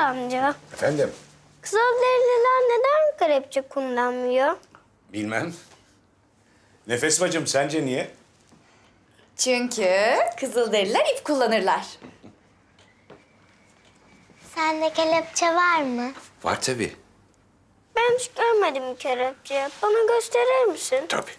amca. Efendim? Kızılderililer neden kelepçe kullanmıyor? Bilmem. Nefes bacım sence niye? Çünkü Kızılderililer ip kullanırlar. Sende kelepçe var mı? Var tabii. Ben hiç görmedim kelepçe. Bana gösterir misin? Tabii.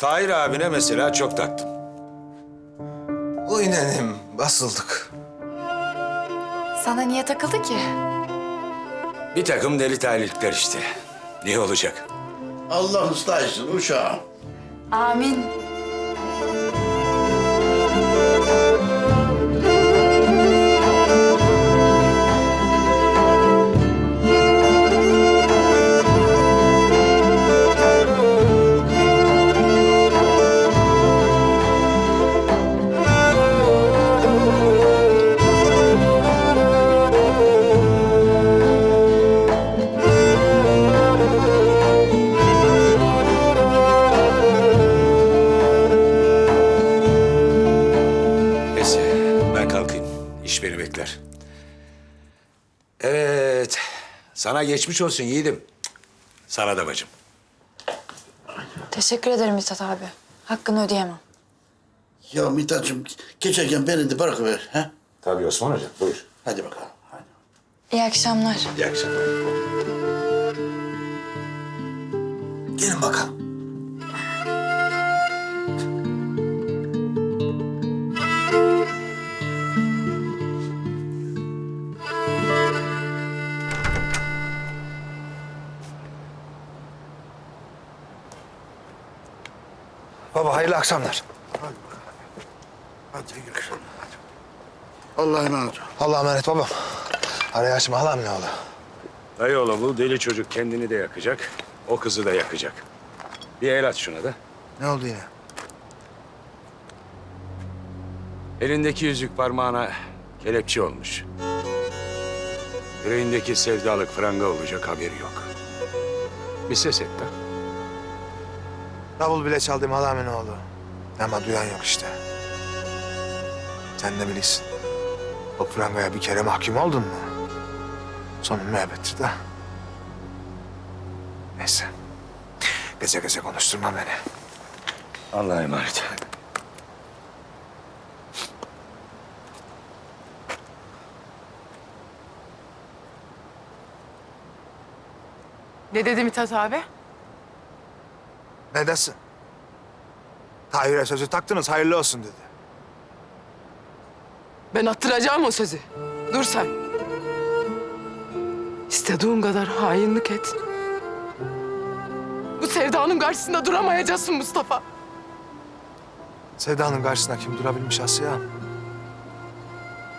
Tahir abine mesela çok taktım. Uy nenem, basıldık. Sana niye takıldı ki? Bir takım deli talihlikler işte. Ne olacak? Allah ıslah etsin uşağım. Amin. Sana geçmiş olsun yiğidim. Sana da bacım. Teşekkür ederim Mithat abi. Hakkını ödeyemem. Ya Mithat'cığım geçerken beni de bırakıver. He? Tabii Osman Hocam buyur. Hadi bakalım. Hadi. İyi akşamlar. İyi akşamlar. Gelin bakalım. Hayırlı akşamlar. Hadi. Hadi. Allah'a emanet ol. Allah'a emanet babam. Araya açma halam ne oldu? Dayıoğlu bu deli çocuk kendini de yakacak. O kızı da yakacak. Bir el at şuna da. Ne oldu yine? Elindeki yüzük parmağına kelepçe olmuş. Yüreğindeki sevdalık franga olacak haberi yok. Bir ses et de. Davul bile çaldım halamın oğlu. Ama duyan yok işte. Sen de bilirsin. O prangaya bir kere mahkum oldun mu? Sonun müebbettir de. Neyse. Gece gece konuşturma beni. Allah'a emanet. Ne dedi Mithat abi? Ne desin? Tahir'e sözü taktınız hayırlı olsun dedi. Ben attıracağım o sözü. Dur sen. İstediğin kadar hainlik et. Bu sevdanın karşısında duramayacaksın Mustafa. Sevda'nın karşısına kim durabilmiş Asya?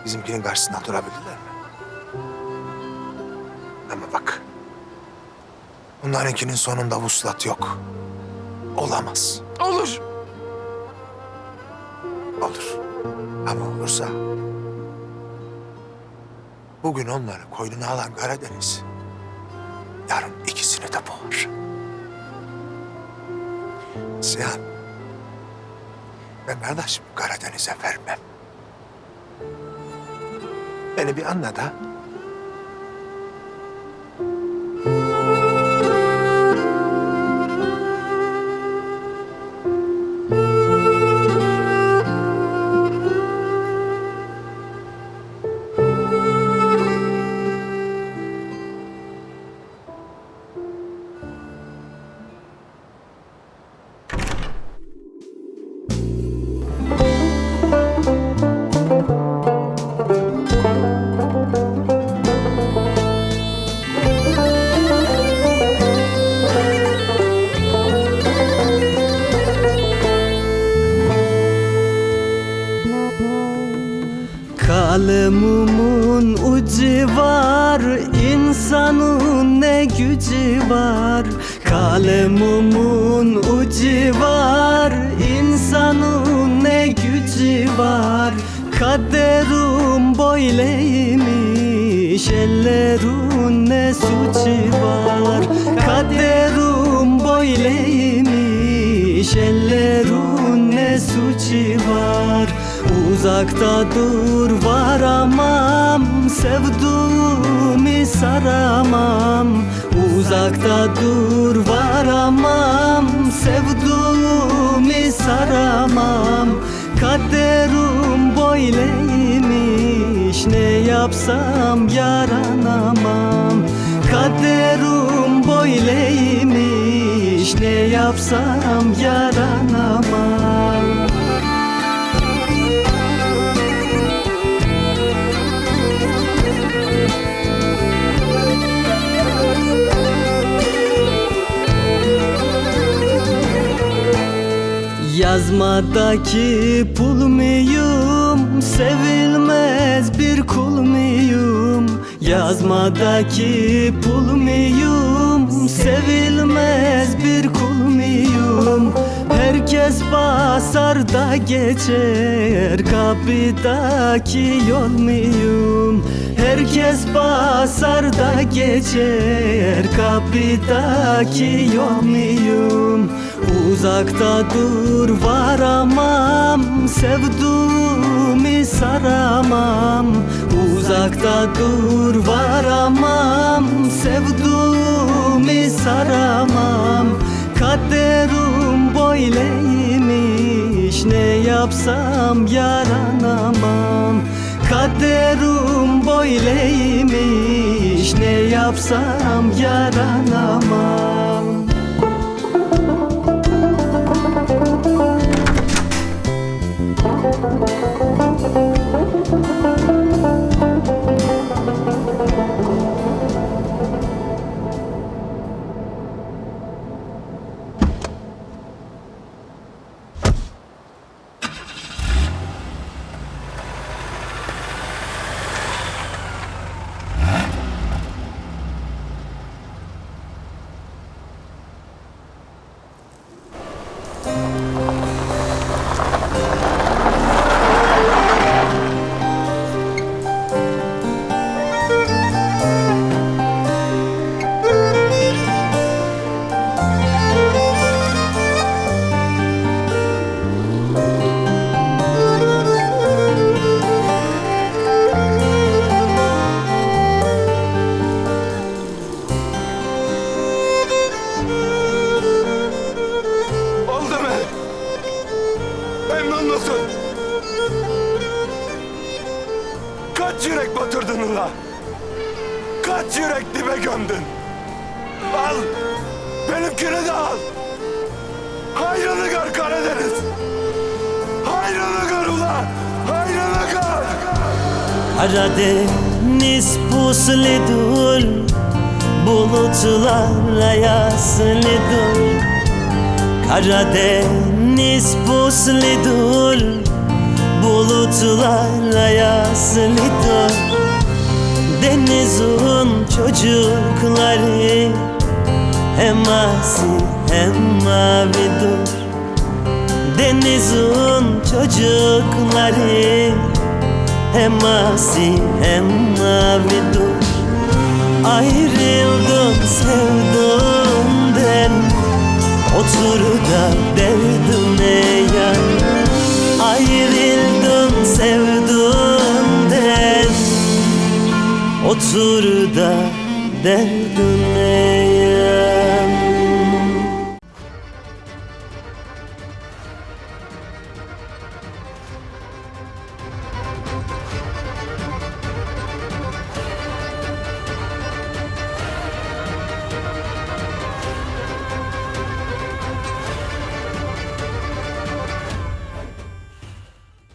Bizimkinin karşısında durabildiler mi? Ama bak. Bunlarınkinin sonunda vuslat yok. Olamaz. Olur. Olur. Ama olursa... Bugün onları koynuna alan Karadeniz... ...yarın ikisini de boğar. Sihan... ...ben kardeşim Karadeniz'e vermem. Beni bir anla da... insanın ne gücü var? Kalemumun ucu var. İnsanın ne gücü var? Kaderum böyleymiş Ellerin ne suçu Uzakta dur varamam. Sevduğumu saramam. Uzakta dur varamam. Sevduğumu saramam. Kaderim böyleymiş Ne yapsam yaranamam. Kaderim böyleymiş Ne yapsam yaranamam Yazmadaki pul muyum Sevilmez bir kul muyum Yazmadaki pul muyum Sevilmez bir kul muyum Herkes basar da geçer Kapıdaki yol muyum Herkes basar da geçer Kapıdaki yol muyum Uzakta dur varamam. Sevduğumu saramam. Uzakta dur varamam. Sevduğumu saramam. Kaderim böyleymiş Ne yapsam yaranamam. Kaderim böyleymiş Ne yapsam yaranamam Kaç yürek batırdın ula? Kaç yürek dibe gömdün? Al, benimkini de al. Hayrını gör Karadeniz. Hayrını gör ula, hayrını gör. Karadeniz pusludur Bulutlarla yaslıdır Karadeniz pusludur Bulutlarla yaslıdır Denizin çocukları Hem asi hem mavidir Denizin çocukları hem asi hem mavidir Ayrıldım sevdumden Otur da derdime sevdumden Otur da derdime